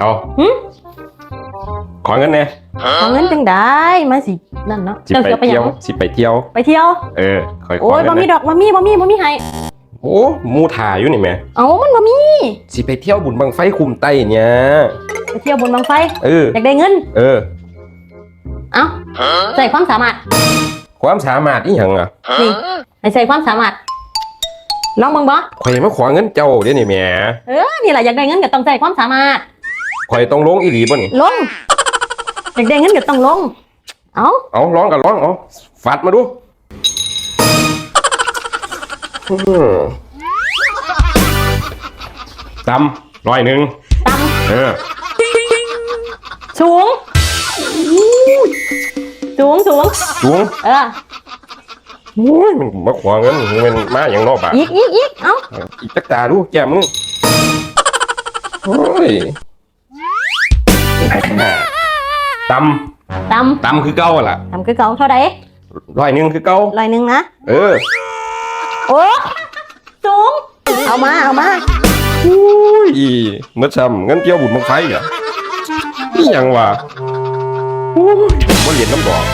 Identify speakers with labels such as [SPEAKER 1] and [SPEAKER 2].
[SPEAKER 1] เอา
[SPEAKER 2] หึ
[SPEAKER 1] ขอเงินเนี่ย
[SPEAKER 2] เอาเงินจังได้มาสินั่นเนาะ
[SPEAKER 1] สิ
[SPEAKER 2] เจ้า
[SPEAKER 1] ไป
[SPEAKER 2] เสียไปห
[SPEAKER 1] เที่
[SPEAKER 2] ยั
[SPEAKER 1] ยว
[SPEAKER 2] ง
[SPEAKER 1] สิไปเที่ยว
[SPEAKER 2] ไปเที่ยว
[SPEAKER 1] เออคอยขอ
[SPEAKER 2] โอ้ย
[SPEAKER 1] เงิ
[SPEAKER 2] บ่
[SPEAKER 1] น
[SPEAKER 2] มี
[SPEAKER 1] เนี่ย
[SPEAKER 2] ดอกบ่มีบ่มีบ่มีให้
[SPEAKER 1] โอ้หมูถ่ายอยู่นี่แม่
[SPEAKER 2] เอามันบ่มี
[SPEAKER 1] สิไปเที่ยวบุญบังไฟคุมไตเนี่ย
[SPEAKER 2] ไปเที่ยวบนบางไฟ
[SPEAKER 1] เออ
[SPEAKER 2] อยากได้เงิน
[SPEAKER 1] เออ
[SPEAKER 2] เอ้าใส่ความสามารถ
[SPEAKER 1] ความสามารถอีหยังอะ
[SPEAKER 2] นี่ให้ใส่ความสามารถลองเบิ่งบ่
[SPEAKER 1] ข่อยมาขอเงินเจ้าเดี๋ยวนี้แหม่
[SPEAKER 2] เออนี่แหละอยากได้เงินก็ต้องใส่ความสามารถ
[SPEAKER 1] ข่อยต้องลงอีหลีบ่นี่
[SPEAKER 2] ลงอยากได้เงินก็ต้องลง เอ้า
[SPEAKER 1] เอาร้องกันร้องเอาฟัดมาดูอื้อหือตำร้อยหนึ่ง
[SPEAKER 2] ต่
[SPEAKER 1] เออำ
[SPEAKER 2] สูงสูงสูง
[SPEAKER 1] สูง
[SPEAKER 2] เออ
[SPEAKER 1] โอ้ยมันมาขวางเงินมันมาอย่างนอกปาก
[SPEAKER 2] อีกอีกอีกเอ้า
[SPEAKER 1] อีกจักตาดูแก้มมึงโอ้ย ต
[SPEAKER 2] ต่ำ
[SPEAKER 1] ตำคือเก้าล่ะำ
[SPEAKER 2] ต่ำคือเก่าเท่าใด
[SPEAKER 1] ร้อยหนึ่งคือเก้า
[SPEAKER 2] ร้อยหนึ่งนะ
[SPEAKER 1] เออ
[SPEAKER 2] โอ้สูง เอามา เอามา
[SPEAKER 1] อุ้ยเมื่อช้ำเงินเกี่ยวบุญบังไฟอะนี่ยังวะโอ้ยบ่เหรียญน้ำดอก